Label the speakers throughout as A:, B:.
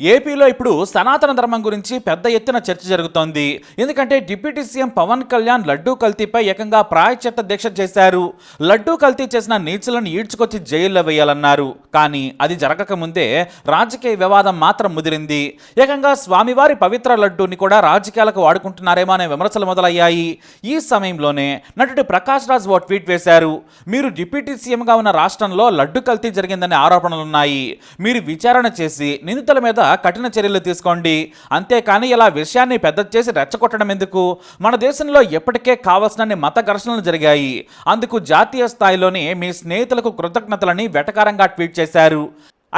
A: ఏపీలో ఇప్పుడు సనాతన ధర్మం గురించి పెద్ద ఎత్తున చర్చ జరుగుతోంది. ఎందుకంటే డిప్యూటీ సీఎం పవన్ కళ్యాణ్ లడ్డూ కల్తీపై ఏకంగా ప్రాయశ్చిత్త దీక్ష చేశారు. లడ్డూ కల్తీ చేసిన నీచులను ఈడ్చుకొచ్చి జైల్లో వేయాలన్నారు. కానీ అది జరగకముందే రాజకీయ వివాదం మాత్రం ముదిరింది. ఏకంగా స్వామివారి పవిత్ర లడ్డూని కూడా రాజకీయాలకు వాడుకుంటున్నారేమో అనే విమర్శలు మొదలయ్యాయి. ఈ సమయంలోనే నటుడు ప్రకాష్ రాజ్ ఓ ట్వీట్ వేశారు. మీరు డిప్యూటీ సీఎంగా ఉన్న రాష్ట్రంలో లడ్డు కల్తీ జరిగిందనే ఆరోపణలున్నాయి. మీరు విచారణ చేసి నిందితుల మీద కఠిన చర్యలు తీసుకోండి. అంతేకాని ఇలా విషయాన్ని పెద్ద చేసి రెచ్చగొట్టడం ఎందుకు? మన దేశంలో ఎప్పటికే కావలసినన్ని మత ఘర్షణలు జరిగాయి. అందుకు జాతీయ స్థాయిలోనే మీ స్నేహితులకు కృతజ్ఞతలని వెటకారంగా ట్వీట్ చేశారు.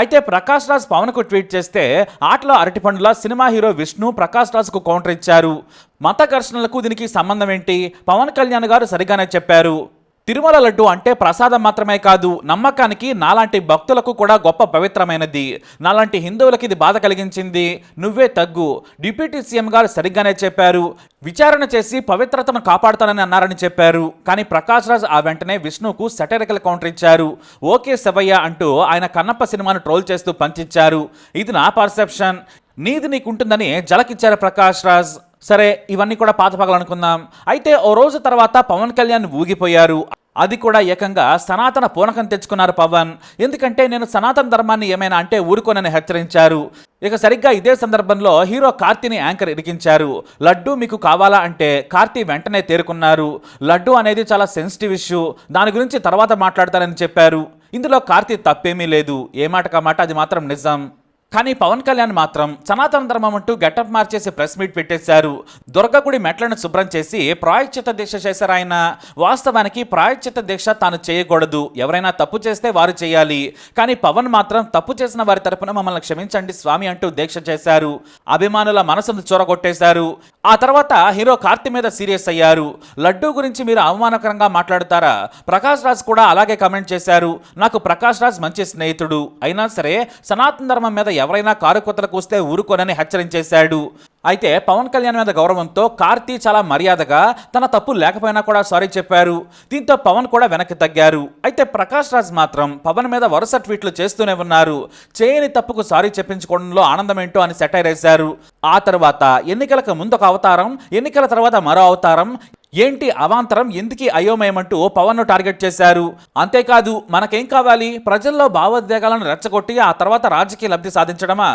A: అయితే ప్రకాష్ రాజ్ పవన్కు ట్వీట్ చేస్తే ఆటలో అరటిపండుల సినిమా హీరో విష్ణు ప్రకాష్ రాజ్కు కౌంటర్ ఇచ్చారు. మత ఘర్షణలకు దీనికి సంబంధం ఏంటి? పవన్ కళ్యాణ్ గారు సరిగానే చెప్పారు. తిరుమల లడ్డు అంటే ప్రసాదం మాత్రమే కాదు నమ్మకానికి నాలాంటి భక్తులకు కూడా గొప్ప పవిత్రమైనది. నాలాంటి హిందువులకి ఇది బాధ కలిగించింది. నువ్వే తగ్గు. డిప్యూటీ సీఎం గారు సరిగ్గానే చెప్పారు. విచారణ చేసి పవిత్రతను కాపాడుతానని అన్నారని చెప్పారు. కానీ ప్రకాష్ రాజ్ ఆ వెంటనే విష్ణుకు సెటరికల్ కౌంటర్ ఇచ్చారు. ఓకే శవయ్య అంటూ ఆయన కన్నప్ప సినిమాను ట్రోల్ చేస్తూ పంచిచ్చారు ఇది నా పర్సెప్షన్ నీది నీకుంటుందని జలకిచ్చారు ప్రకాష్ రాజ్. సరే ఇవన్నీ కూడా పాత పగలు అనుకుందాం. అయితే ఓ రోజు తర్వాత పవన్ కళ్యాణ్ ఊగిపోయారు. అది కూడా ఏకంగా సనాతన పూనకం తెచ్చుకున్నారు పవన్. ఎందుకంటే నేను సనాతన ధర్మాన్ని ఏమైనా అంటే ఊరుకోనని హెచ్చరించారు. ఇక సరిగ్గా ఇదే సందర్భంలో హీరో కార్తీని యాంకర్ ఇరికించారు. లడ్డు మీకు కావాలా అంటే కార్తీ వెంటనే తేరుకున్నారు. లడ్డు అనేది చాలా సెన్సిటివ్ ఇష్యూ దాని గురించి తర్వాత మాట్లాడతారని చెప్పారు. ఇందులో కార్తీ తప్పేమీ లేదు. ఏ మాట మాట? అది మాత్రం నిజం. కానీ పవన్ కళ్యాణ్ మాత్రం సనాతన ధర్మం అంటూ గెటప్ మార్చేసి ప్రెస్ మీట్ పెట్టేశారు. దుర్గగుడి మెట్లను శుభ్రం చేసి ప్రాయశ్చిత్త దీక్ష చేశారు ఆయన. వాస్తవానికి ప్రాయశ్చిత్త దీక్ష తాను చేయకూడదు. ఎవరైనా తప్పు చేస్తే వారు చేయాలి. కానీ పవన్ మాత్రం తప్పు చేసిన వారి తరపున మమ్మల్ని క్షమించండి స్వామి అంటూ దీక్ష చేశారు. అభిమానుల మనసును చొరగొట్టేశారు. ఆ తర్వాత హీరో కార్తీ మీద సీరియస్ అయ్యారు. లడ్డూ గురించి మీరు అవమానకరంగా మాట్లాడుతారా? ప్రకాష్ రాజ్ కూడా అలాగే కమెంట్ చేశారు. నాకు ప్రకాష్ రాజ్ మంచి స్నేహితుడు. అయినా సరే సనాతన ధర్మం మీద ఎవరైనా కారు కొత్తలకు వస్తే ఊరుకోనని హెచ్చరించేశాడు. అయితే పవన్ కళ్యాణ్ మీద గౌరవంతో కార్తీ చాలా మర్యాదగా తన తప్పు లేకపోయినా కూడా సారీ చెప్పారు. దీంతో పవన్ కూడా వెనక్కి తగ్గారు. అయితే ప్రకాష్ రాజ్ మాత్రం పవన్ మీద వరుస ట్వీట్లు చేస్తూనే ఉన్నారు. చేయని తప్పుకు సారీ చెప్పించుకోవడంలో ఆనందం ఏంటో అని సెటైర్ వేశారు. ఆ తర్వాత ఎన్నికలకు ముందు ఒక అవతారం ఎన్నికల తర్వాత మరో అవతారం ఏంటి అవాంతరం? ఎందుకు అయోమయమంటూ పవన్ను టార్గెట్ చేశారు? అంతేకాదు మనకేం కావాలి? ప్రజల్లో భావోద్వేగాలను రెచ్చగొట్టి ఆ తర్వాత రాజకీయ లబ్ధి సాధించడమా?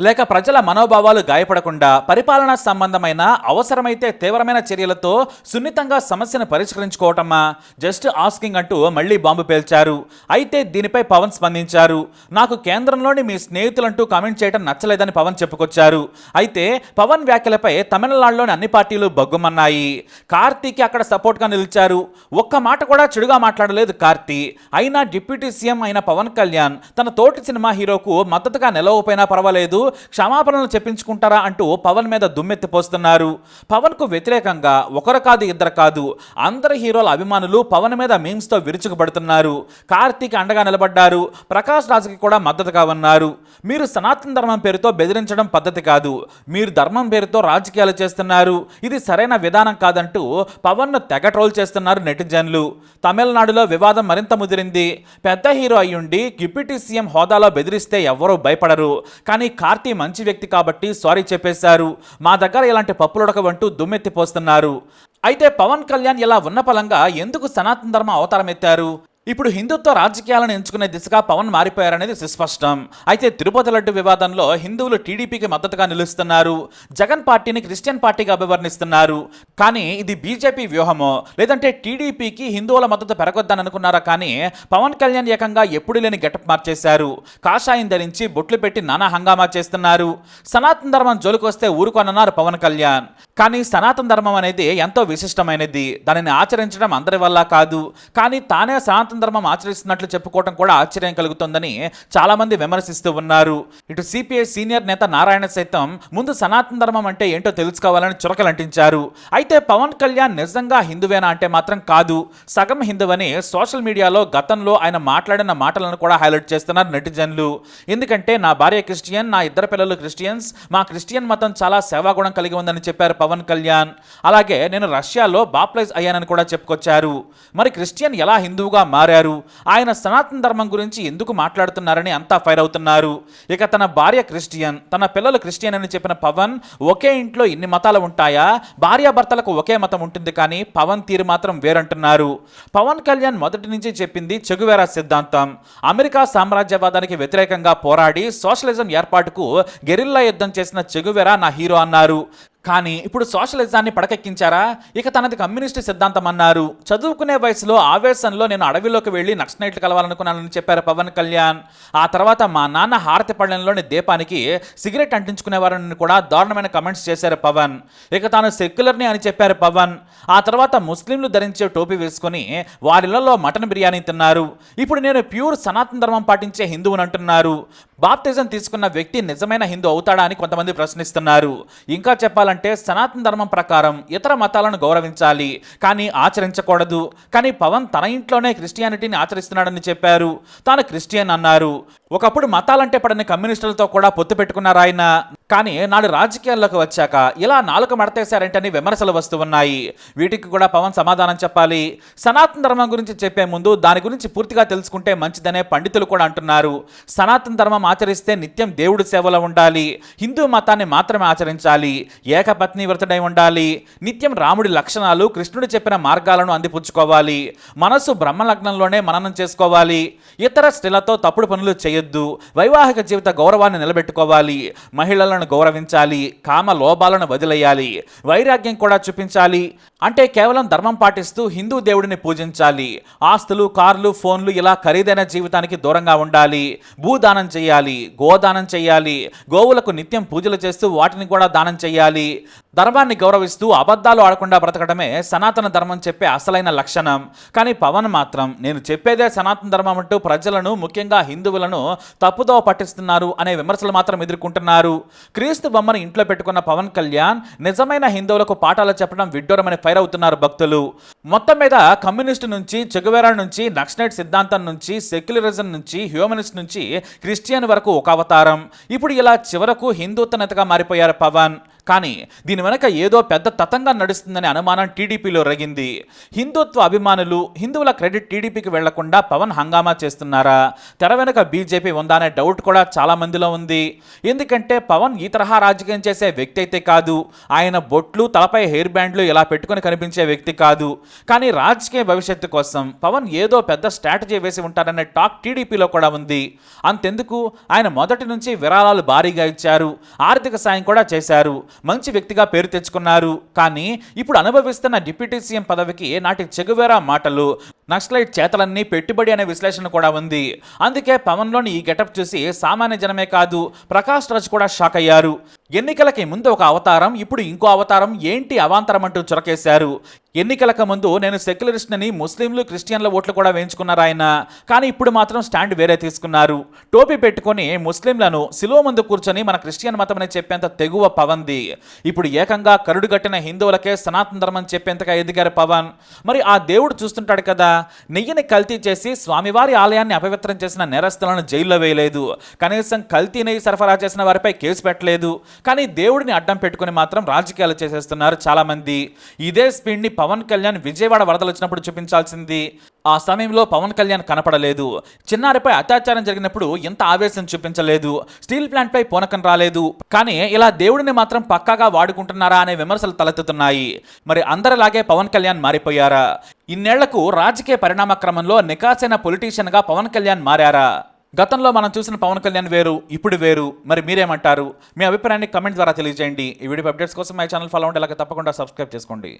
A: లేక ప్రజల మనోభావాలు గాయపడకుండా పరిపాలనా సంబంధమైన అవసరమైతే తీవ్రమైన చర్యలతో సున్నితంగా సమస్యను పరిష్కరించుకోవటమా? జస్ట్ ఆస్కింగ్ అంటూ మళ్ళీ బాంబు పేల్చారు. అయితే దీనిపై పవన్ స్పందించారు. నాకు కేంద్రంలోని మీ స్నేహితులంటూ కామెంట్ చేయడం నచ్చలేదని పవన్ చెప్పుకొచ్చారు. అయితే పవన్ వ్యాఖ్యలపై తమిళనాడులోని అన్ని పార్టీలు బగ్గుమన్నాయి. కార్తీకి అక్కడ సపోర్ట్గా నిలిచారు. ఒక్క మాట కూడా చెడుగా మాట్లాడలేదు కార్తీ. అయినా డిప్యూటీ సీఎం అయిన పవన్ కళ్యాణ్ తన తోటి సినిమా హీరోకు మద్దతుగా నిలవపోయినా పర్వాలేదు. క్షమాపణలు చెప్పించుకుంటారా అంటూ పవన్ మీద దుమ్మెత్తిపోస్తున్నారు పవన్కు వ్యతిరేకంగా ఒకరు కాదు ఇద్దరు కాదు. అందరి హీరోల అభిమానులు పవన్ మీద మీమ్స్తో విరుచుకుపడుతున్నారు. కార్తీక్ అండగా నిలబడ్డారు. ప్రకాష్ రాజ్కి కూడా మద్దతుగా ఉన్నారు. మీరు సనాతన ధర్మం పేరుతో బెదిరించడం పద్ధతి కాదు. మీరు ధర్మం పేరుతో రాజకీయాలు చేస్తున్నారు. ఇది సరైన విధానం కాదంటూ పవన్ను తెగ ట్రోల్ చేస్తున్నారు నెటిజన్లు. తమిళనాడులో వివాదం మరింత ముదిరింది. పెద్ద హీరో అయ్యుండి డిప్యూటీ సీఎం హోదాలో బెదిరిస్తే ఎవ్వరూ భయపడరు. కానీ కార్తీ మంచి వ్యక్తి కాబట్టి సారీ చెప్పేశారు. మా దగ్గర ఇలాంటి పప్పులుడకవంటూ దుమ్మెత్తిపోస్తున్నారు అయితే పవన్ కళ్యాణ్ ఇలా ఉన్నపలంగా ఎందుకు సనాతన ధర్మ అవతారం ఎత్తారు ఇప్పుడు హిందుత్వ రాజకీయాలను ఎంచుకునే దిశగా పవన్ మారిపోయారనేది సుస్పష్టం. అయితే తిరుపతి లడ్డు వివాదంలో హిందువులు టీడీపీకి మద్దతుగా నిలుస్తున్నారు. జగన్ పార్టీని క్రిస్టియన్ పార్టీగా అభివర్ణిస్తున్నారు. కానీ ఇది బీజేపీ వ్యూహమో? లేదంటే టీడీపీకి హిందువుల మద్దతు పెరగొద్దని అనుకున్నారా కానీ పవన్ కళ్యాణ్ ఏకంగా ఎప్పుడు లేని గెటప్ మార్చేశారు. కాషాయం ధరించి బొట్లు పెట్టి నానా హంగామా చేస్తున్నారు. సనాతన ధర్మం జోలికొస్తే ఊరుకోనన్నారు పవన్ కళ్యాణ్. కానీ సనాతన ధర్మం అనేది ఎంతో విశిష్టమైనది. దానిని ఆచరించడం అందరి వల్ల కాదు. కానీ తానే సనాతన ధర్మం ఆచరిస్తున్నట్లు చెప్పుకోవడం కూడా ఆశ్చర్యం కలుగుతోందని చాలామంది విమర్శిస్తూ ఉన్నారు. ఇటు సిపిఐ సీనియర్ నేత నారాయణ సైతం ముందు సనాతన ధర్మం అంటే ఏంటో తెలుసుకోవాలని చురకలంటించారు. అయితే పవన్ కళ్యాణ్ నిజంగా హిందువేనా అంటే మాత్రం కాదు. సగం హిందువని సోషల్ మీడియాలో గతంలో ఆయన మాట్లాడిన మాటలను కూడా హైలైట్ చేస్తున్నారు నెటిజన్లు. ఎందుకంటే నా భార్య క్రిస్టియన్ నా ఇద్దరు పిల్లలు క్రిస్టియన్స్ మా క్రిస్టియన్ మతం చాలా సేవాగుణం కలిగి ఉందని చెప్పారు పవన్ కళ్యాణ్. అలాగే నేను రష్యాలో బాప్లైజ్ అయ్యానని కూడా చెప్పుకొచ్చారు. మరి క్రిస్టియన్ ఎలా హిందువుగా మారు? మారారు. ఆయన సనాతన ధర్మం గురించి ఎందుకు మాట్లాడుతున్నారని అంతా ఫైర్ అవుతున్నారు. ఇక తన భార్య క్రిస్టియన్ తన పిల్లలు క్రిస్టియన్ అని చెప్పిన పవన్ ఒకే ఇంట్లో ఇన్ని మతాలు ఉంటాయా? భార్యాభర్తలకు ఒకే మతం ఉంటుంది కానీ పవన్ తీరు మాత్రం వేరంటున్నారు. పవన్ కళ్యాణ్ మొదటి నుంచి చెప్పింది చెగువేరా సిద్ధాంతం. అమెరికా సామ్రాజ్యవాదానికి వ్యతిరేకంగా పోరాడి సోషలిజం ఏర్పాటుకు గెరిల్లా యుద్ధం చేసిన చెగువెరా నా హీరో అన్నారు. కానీ ఇప్పుడు సోషలిజాన్ని పడకెక్కించారా? ఇక తనది కమ్యూనిస్ట్ సిద్ధాంతం అన్నారు. చదువుకునే వయసులో ఆవేశంలో నేను అడవిలోకి వెళ్ళి నక్సలైట్లు కలవాలనుకున్నానని చెప్పారు పవన్ కళ్యాణ్. ఆ తర్వాత మా నాన్న హారతిపళ్ళెంలోని దీపానికి సిగరెట్ అంటించుకునేవారని కూడా దారుణమైన కమెంట్స్ చేశారు పవన్. ఇక తాను సెక్యులర్ని అని చెప్పారు పవన్. ఆ తర్వాత ముస్లింలు ధరించే టోపీ వేసుకొని వారిళ్ళలో మటన్ బిర్యానీ తిన్నారు. ఇప్పుడు నేను ప్యూర్ సనాతన ధర్మం పాటించే హిందువుని అంటున్నారు బాప్తిజం తీసుకున్న వ్యక్తి నిజమైన హిందూ అవుతాడా అని కొంతమంది ప్రశ్నిస్తున్నారు. ఇంకా చెప్పాలంటే సనాతన ధర్మం ప్రకారం ఇతర మతాలను గౌరవించాలి. కానీ ఆచరించకూడదు. కానీ పవన్ తన ఇంట్లోనే క్రిస్టియానిటీని ఆచరిస్తున్నాడని చెప్పారు. తాను క్రిస్టియన్ అన్నారు. ఒకప్పుడు మతాలంటే పడని కమ్యూనిస్టులతో కూడా పొత్తు పెట్టుకున్నారు ఆయన కానీ నాడు రాజకీయాల్లోకి వచ్చాక ఇలా నాలుక మడతేశారంటని విమర్శలు వస్తూ ఉన్నాయి. వీటికి కూడా పవన్ సమాధానం చెప్పాలి. సనాతన ధర్మం గురించి చెప్పే ముందు దాని గురించి పూర్తిగా తెలుసుకుంటే మంచిదనే పండితులు కూడా అంటున్నారు. సనాతన ధర్మం ఆచరిస్తే నిత్యం దేవుడి సేవలో ఉండాలి. హిందూ మతాన్ని మాత్రమే ఆచరించాలి. ఏకపత్ని వ్రతుడై ఉండాలి. నిత్యం రాముడి లక్షణాలు కృష్ణుడు చెప్పిన మార్గాలను అందిపుచ్చుకోవాలి. మనసు బ్రహ్మలగ్నంలోనే మననం చేసుకోవాలి. ఇతర స్త్రీలతో తప్పుడు పనులు చేయొద్దు. వైవాహిక జీవిత గౌరవాన్ని నిలబెట్టుకోవాలి. మహిళలను గౌరవించాలి కామ లోపాలను వదిలేయాలి వైరాగ్యం కూడా చూపించాలి. అంటే కేవలం ధర్మం పాటిస్తూ హిందూ దేవుడిని పూజించాలి. ఆస్తులు కార్లు ఫోన్లు ఇలా ఖరీదైన జీవితానికి దూరంగా ఉండాలి. భూదానం చేయాలి గోదానం చేయాలి. గోవులకు నిత్యం పూజలు చేస్తూ వాటిని కూడా దానం చేయాలి. ధర్మాన్ని గౌరవిస్తూ అబద్ధాలు ఆడకుండా బ్రతకడమే సనాతన ధర్మం చెప్పే అసలైన లక్షణం. కానీ పవన్ మాత్రం నేను చెప్పేదే సనాతన ధర్మం అంటూ ప్రజలను ముఖ్యంగా హిందువులను తప్పుదోవ పట్టిస్తున్నారు అనే విమర్శలు మాత్రం ఎదుర్కొంటున్నారు. క్రీస్తు బొమ్మను ఇంట్లో పెట్టుకున్న పవన్ కళ్యాణ్ నిజమైన హిందువులకు పాఠాలు చెప్పడం విడ్డూరమని ఫైర్ అవుతున్నారు భక్తులు. మొత్తం మీద కమ్యూనిస్టు నుంచి చెగువేరా నుంచి నక్సలైట్ సిద్ధాంతం నుంచి సెక్యులరిజం నుంచి హ్యూమనిస్ట్ నుంచి క్రిస్టియన్ వరకు ఒక అవతారం. ఇప్పుడు ఇలా చివరకు హిందూత్వ నేతగా మారిపోయారు పవన్. కానీ దీని వెనక ఏదో పెద్ద తతంగా నడుస్తుందనే అనుమానం టీడీపీలో రగింది. హిందుత్వ అభిమానులు హిందువుల క్రెడిట్ టీడీపీకి వెళ్ళకుండా పవన్ హంగామా చేస్తున్నారా? తెర వెనక బీజేపీ ఉందా అనే డౌట్ కూడా చాలా మందిలో ఉంది. ఎందుకంటే పవన్ ఈ తరహా రాజకీయం చేసే వ్యక్తి అయితే కాదు. ఆయన బొట్లు తలపై హెయిర్ బ్యాండ్లు ఇలా పెట్టుకుని కనిపించే వ్యక్తి కాదు. కానీ రాజకీయ భవిష్యత్తు కోసం పవన్ ఏదో పెద్ద స్ట్రాటజీ వేసి ఉంటారనే టాక్ టీడీపీలో కూడా ఉంది. అంతెందుకు? ఆయన మొదటి నుంచి విరాళాలు భారీగా ఇచ్చారు. ఆర్థిక సాయం కూడా చేశారు. మంచి వ్యక్తిగా పేరు తెచ్చుకున్నారు. కానీ ఇప్పుడు అనుభవిస్తున్న డిప్యూటీ సీఎం పదవికి నాటి చెగువేరా మాటలు. నక్సలైట్ చేతలన్నీ పెట్టుబడి అనే విశ్లేషణ కూడా ఉంది. అందుకే పవన్లోని ఈ గెటప్ చూసి సామాన్య జనమే కాదు ప్రకాష్ రాజ్ కూడా షాక్ అయ్యారు. ఎన్నికలకి ముందు ఒక అవతారం ఇప్పుడు ఇంకో అవతారం ఏంటి అవాంతరం అంటూ చురకేశారు. ఎన్నికలకు ముందు నేను సెక్యులరిస్ట్ని ముస్లింలు క్రిస్టియన్ల ఓట్లు కూడా వేయించుకున్నారు ఆయన. కానీ ఇప్పుడు మాత్రం స్టాండ్ వేరే తీసుకున్నారు. టోపీ పెట్టుకొని ముస్లింలను సిలువ ముందు కూర్చొని మన క్రిస్టియన్ మతమని చెప్పేంత తెగువ పవన్ది ఇప్పుడు ఏకంగా కరుడు కట్టిన హిందువులకే సనాతన ధర్మం చెప్పేంతగా ఎదిగారు పవన్. మరి ఆ దేవుడు చూస్తుంటాడు కదా నెయ్యిని కల్తీ చేసి స్వామివారి ఆలయాన్ని అపవిత్రం చేసిన నేరస్తులను జైల్లో వేయలేదు. కనీసం కల్తీ నెయ్యి సరఫరా చేసిన వారిపై కేసు పెట్టలేదు. కానీ దేవుడిని అడ్డం పెట్టుకుని మాత్రం రాజకీయాలు చేసేస్తున్నారు చాలామంది. ఇదే స్పీడ్ని పవన్ కళ్యాణ్ విజయవాడ వరదలు వచ్చినప్పుడు చూపించాల్సింది. ఆ సమయంలో పవన్ కళ్యాణ్ కనపడలేదు. చిన్నారిపై అత్యాచారం జరిగినప్పుడు ఎంత ఆవేశం చూపించలేదు. స్టీల్ ప్లాంట్పై పోనకం పూనకం రాలేదు. కానీ ఇలా దేవుడిని మాత్రం పక్కాగా వాడుకుంటున్నారా అనే విమర్శలు తలెత్తుతున్నాయి. మరి అందరిలాగే పవన్ కళ్యాణ్ మారిపోయారా? ఇన్నేళ్ళకు రాజకీయ పరిణామ క్రమంలో నికాసైన పొలిటీషియన్గా పవన్ కళ్యాణ్ మారారా? గతంలో మనం చూసిన పవన్ కళ్యాణ్ వేరు ఇప్పుడు వేరు మరి మీరేమంటారు? మీ అభిప్రాయాన్ని కమెంట్ ద్వారా తెలియజేయండి. ఈ వీడియో అప్డేట్స్ కోసం మై ఛానల్ ఫాలో ఉండే అలాగే తప్పకుండా సబ్స్క్రైబ్ చేసుకోండి.